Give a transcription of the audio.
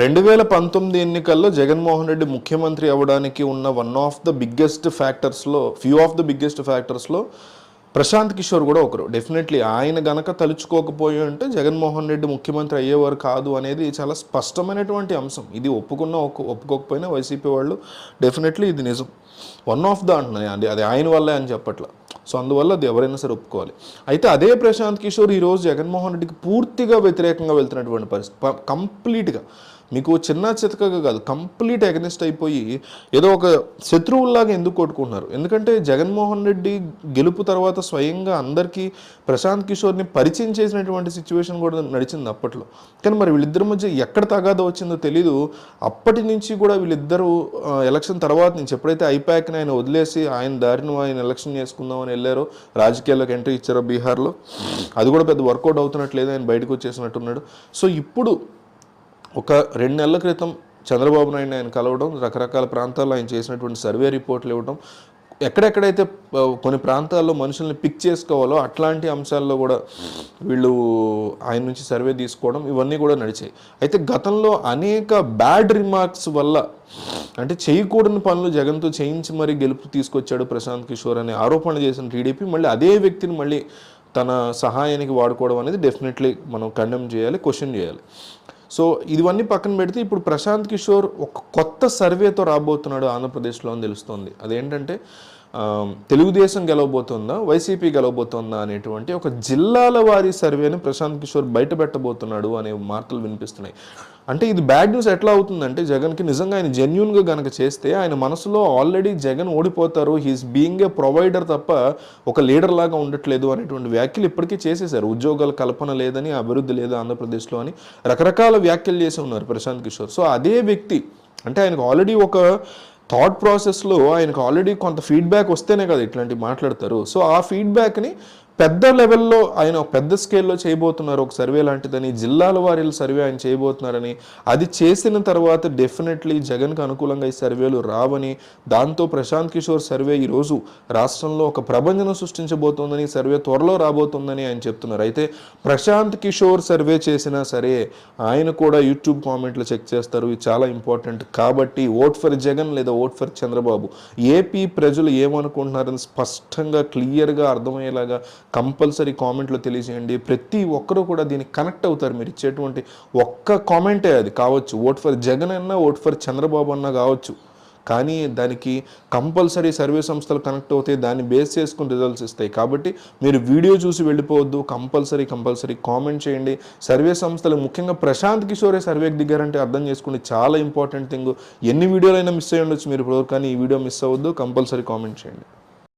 రెండు వేల పంతొమ్మిది ఎన్నికల్లో జగన్మోహన్ రెడ్డి ముఖ్యమంత్రి అవ్వడానికి ఉన్న వన్ ఆఫ్ ద బిగ్గెస్ట్ ఫ్యాక్టర్స్లో ఫ్యూ ఆఫ్ ద బిగ్గెస్ట్ ఫ్యాక్టర్స్లో ప్రశాంత్ కిషోర్ కూడా ఒకరు. డెఫినెట్లీ ఆయన గనక తలుచుకోకపోయి ఉంటే జగన్మోహన్ రెడ్డి ముఖ్యమంత్రి అయ్యేవారు కాదు అనేది చాలా స్పష్టమైనటువంటి అంశం. ఇది ఒప్పుకున్న ఒక్క ఒప్పుకోకపోయినా వైసీపీ వాళ్ళు డెఫినెట్లీ ఇది నిజం. వన్ ఆఫ్ ద అంటున్నాయి అది అది ఆయన వల్లే అని చెప్పట్ల. సో అందువల్ల అది ఎవరైనా సరే ఒప్పుకోవాలి. అయితే అదే ప్రశాంత్ కిషోర్ ఈరోజు జగన్మోహన్ రెడ్డికి పూర్తిగా వ్యతిరేకంగా వెళ్తున్నటువంటి పరిస్థితి. కంప్లీట్గా. మీకు చిన్న చితకగా కాదు కంప్లీట్ అగనిస్ట్ అయిపోయి ఏదో ఒక శత్రువుల్లాగా ఎందుకు కొట్టుకుంటున్నారు? ఎందుకంటే జగన్మోహన్ రెడ్డి గెలుపు తర్వాత స్వయంగా అందరికీ ప్రశాంత్ కిషోర్ని పరిచయం చేసినటువంటి సిచ్యువేషన్ కూడా నడిచింది అప్పట్లో. కానీ మరి వీళ్ళిద్దరి మధ్య ఎక్కడ తగాదో వచ్చిందో తెలీదు. అప్పటి నుంచి కూడా వీళ్ళిద్దరూ ఎలక్షన్ తర్వాత నుంచి ఎప్పుడైతే ఐపాక్ని ఆయన వదిలేసి ఆయన దారిని ఆయన ఎలక్షన్ చేసుకుందాం అని వెళ్ళారో రాజకీయాల్లోకి ఎంట్రీ ఇచ్చారో బీహార్లో అది కూడా పెద్ద వర్కౌట్ అవుతున్నట్లేదు ఆయన బయటకు వచ్చేసినట్టున్నాడు సో ఇప్పుడు ఒక రెండు నెలల క్రితం చంద్రబాబు నాయుడు ఆయన కలవడం రకరకాల ప్రాంతాల్లో ఆయన చేసినటువంటి సర్వే రిపోర్ట్లు ఇవ్వడం ఎక్కడెక్కడైతే కొన్ని ప్రాంతాల్లో మనుషుల్ని పిక్ చేసుకోవాలో అట్లాంటి అంశాల్లో కూడా వీళ్ళు ఆయన నుంచి సర్వే తీసుకోవడం ఇవన్నీ కూడా నడిచాయి. అయితే గతంలో అనేక బ్యాడ్ రిమార్క్స్ వల్ల అంటే చేయకూడని పనులు జగన్తో చేయించి మరీ గెలుపు తీసుకొచ్చాడు ప్రశాంత్ కిషోర్ అనే ఆరోపణ చేసిన టీడీపీ మళ్ళీ అదే వ్యక్తిని మళ్ళీ తన సహాయానికి వాడుకోవడం అనేది డెఫినెట్లీ మనం కండెమ్ చేయాలి క్వశ్చన్ చేయాలి. సో ఇవన్నీ పక్కన పెడితే ఇప్పుడు ప్రశాంత్ కిషోర్ ఒక కొత్త సర్వేతో రాబోతున్నాడు ఆంధ్రప్రదేశ్లో అని తెలుస్తోంది. అదేంటంటే తెలుగుదేశం గెలవబోతుందా వైసీపీ గెలవబోతుందా అనేటువంటి ఒక జిల్లాల వారి సర్వేని ప్రశాంత్ కిషోర్ బయట పెట్టబోతున్నాడు అనే వార్తలు వినిపిస్తున్నాయి. అంటే ఇది బ్యాడ్ న్యూస్ ఎట్లా అవుతుందంటే జగన్కి నిజంగా ఆయన జెన్యున్గా గనక చేస్తే ఆయన మనసులో ఆల్రెడీ జగన్ ఓడిపోతారు హీస్ బీయింగ్ ఏ ప్రొవైడర్ తప్ప ఒక లీడర్ లాగా ఉండట్లేదు అనేటువంటి వ్యాఖ్యలు ఇప్పటికీ చేసేశారు. ఉద్యోగాల కల్పన లేదని అభివృద్ధి లేదు ఆంధ్రప్రదేశ్లో అని రకరకాల వ్యాఖ్యలు చేసి ఉన్నారు ప్రశాంత్ కిషోర్. సో అదే వ్యక్తి అంటే ఆయనకు ఆల్రెడీ ఒక థాట్ ప్రాసెస్లో ఆయనకు ఆల్రెడీ కొంత ఫీడ్బ్యాక్ వస్తేనే కదా ఇట్లాంటివి మాట్లాడతారు. సో ఆ ఫీడ్బ్యాక్ని పెద్ద లెవెల్లో ఆయన పెద్ద స్కేల్లో చేయబోతున్నారు ఒక సర్వే లాంటిదని జిల్లాల వారి సర్వే ఆయన చేయబోతున్నారని అది చేసిన తర్వాత డెఫినెట్లీ జగన్కు అనుకూలంగా ఈ సర్వేలు రావని దాంతో ప్రశాంత్ కిషోర్ సర్వే ఈరోజు రాష్ట్రంలో ఒక ప్రభంజనం సృష్టించబోతోందని సర్వే త్వరలో రాబోతుందని ఆయన చెప్తున్నారు. అయితే ప్రశాంత్ కిషోర్ సర్వే చేసినా సరే ఆయన కూడా యూట్యూబ్ కామెంట్లు చెక్ చేస్తారు ఇది చాలా ఇంపార్టెంట్. కాబట్టి ఓట్ ఫర్ జగన్ లేదా ఓట్ ఫర్ చంద్రబాబు ఏపీ ప్రజలు ఏమనుకుంటున్నారని స్పష్టంగా క్లియర్గా అర్థమయ్యేలాగా కంపల్సరీ కామెంట్లో తెలియజేయండి. ప్రతి ఒక్కరూ కూడా దీనికి కనెక్ట్ అవుతారు. మీరు ఇచ్చేటువంటి ఒక్క కామెంటే అది కావచ్చు. ఓట్ ఫర్ జగన్ అన్నా ఓట్ ఫర్ చంద్రబాబు అన్నా కావచ్చు. కానీ దానికి కంపల్సరీ సర్వే సంస్థలు కనెక్ట్ అవుతాయి. దాన్ని బేస్ చేసుకుని రిజల్ట్స్ ఇస్తాయి. కాబట్టి మీరు వీడియో చూసి వెళ్ళిపోవద్దు. కంపల్సరీ కంపల్సరీ కామెంట్ చేయండి. సర్వే సంస్థలు ముఖ్యంగా ప్రశాంత్ కిషోరే సర్వేకి దిగారంటే అర్థం చేసుకోండి. చాలా ఇంపార్టెంట్ థింగ్. ఎన్ని వీడియోలైనా మిస్ అయ్యి ఉండొచ్చు మీరు ఇప్పుడు కానీ ఈ వీడియో మిస్ అవ్వద్దు. కంపల్సరీ కామెంట్ చేయండి.